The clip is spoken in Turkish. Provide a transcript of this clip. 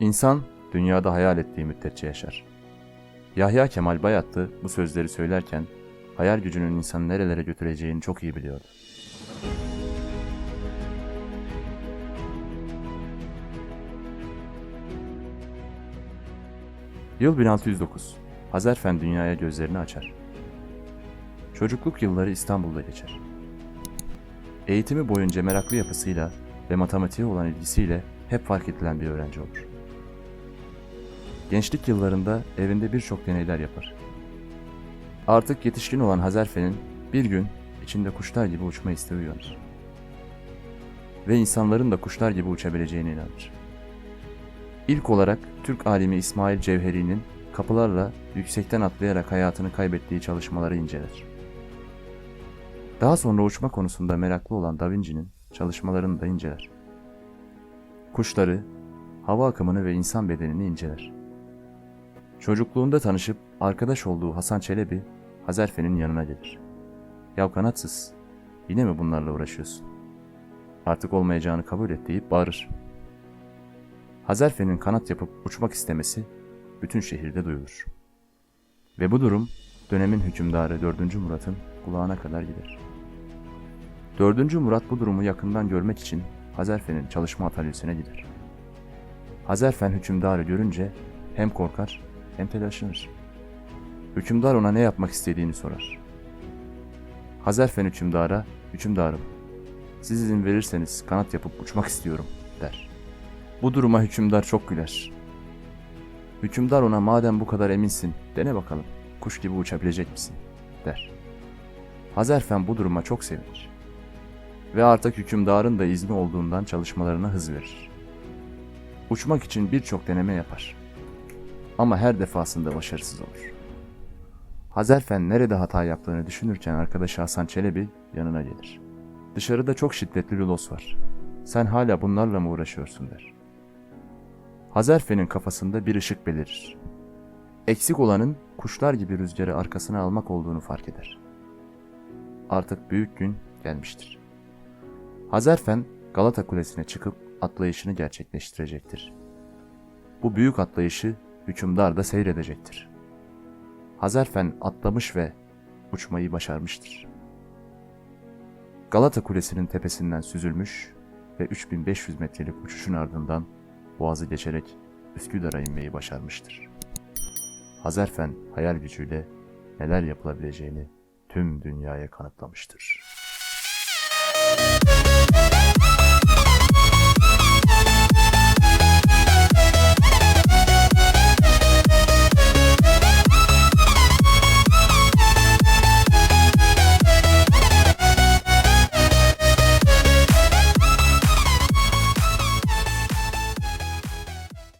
İnsan dünyada hayal ettiği müddetçe yaşar. Yahya Kemal Bayatlı bu sözleri söylerken hayal gücünün insanı nerelere götüreceğini çok iyi biliyordu. Yıl 1609. Hazarfen dünyaya gözlerini açar. Çocukluk yılları İstanbul'da geçer. Eğitimi boyunca meraklı yapısıyla ve matematiğe olan ilgisiyle hep fark edilen bir öğrenci olur. Gençlik yıllarında evinde birçok deneyler yapar. Artık yetişkin olan Hazarfen'in bir gün içinde kuşlar gibi uçma isteği uyanır. Ve insanların da kuşlar gibi uçabileceğine inanır. İlk olarak Türk alimi İsmail Cevheri'nin kapılarla yüksekten atlayarak hayatını kaybettiği çalışmaları inceler. Daha sonra uçma konusunda meraklı olan Da Vinci'nin çalışmalarını da inceler. Kuşları, hava akımını ve insan bedenini inceler. Çocukluğunda tanışıp arkadaş olduğu Hasan Çelebi, Hazarfen'in yanına gelir. Ya kanatsız, yine mi bunlarla uğraşıyorsun? Artık olmayacağını kabul et deyip bağırır. Hazarfen'in kanat yapıp uçmak istemesi bütün şehirde duyulur. Ve bu durum dönemin hükümdarı 4. Murat'ın kulağına kadar gider. 4. Murat bu durumu yakından görmek için Hazarfen'in çalışma atölyesine gider. Hazarfen hükümdarı görünce hem korkar hem telaşlanır. Hükümdar ona ne yapmak istediğini sorar. Hazarfen hükümdara, hükümdarım, siz izin verirseniz kanat yapıp uçmak istiyorum der. Bu duruma hükümdar çok güler. Hükümdar ona madem bu kadar eminsin dene bakalım kuş gibi uçabilecek misin der. Hazarfen bu duruma çok sevinir. Ve artık hükümdarın da izni olduğundan çalışmalarına hız verir. Uçmak için birçok deneme yapar. Ama her defasında başarısız olur. Hazarfen nerede hata yaptığını düşünürken arkadaşı Hasan Çelebi yanına gelir. Dışarıda çok şiddetli lodos var. Sen hala bunlarla mı uğraşıyorsun der. Hazarfen'in kafasında bir ışık belirir. Eksik olanın kuşlar gibi rüzgarı arkasına almak olduğunu fark eder. Artık büyük gün gelmiştir. Hazarfen Galata Kulesi'ne çıkıp atlayışını gerçekleştirecektir. Bu büyük atlayışı hükümdar da seyredecektir. Hazarfen atlamış ve uçmayı başarmıştır. Galata Kulesi'nin tepesinden süzülmüş ve 3500 metrelik uçuşun ardından boğazı geçerek Üsküdar'a inmeyi başarmıştır. Hazarfen hayal gücüyle neler yapılabileceğini tüm dünyaya kanıtlamıştır.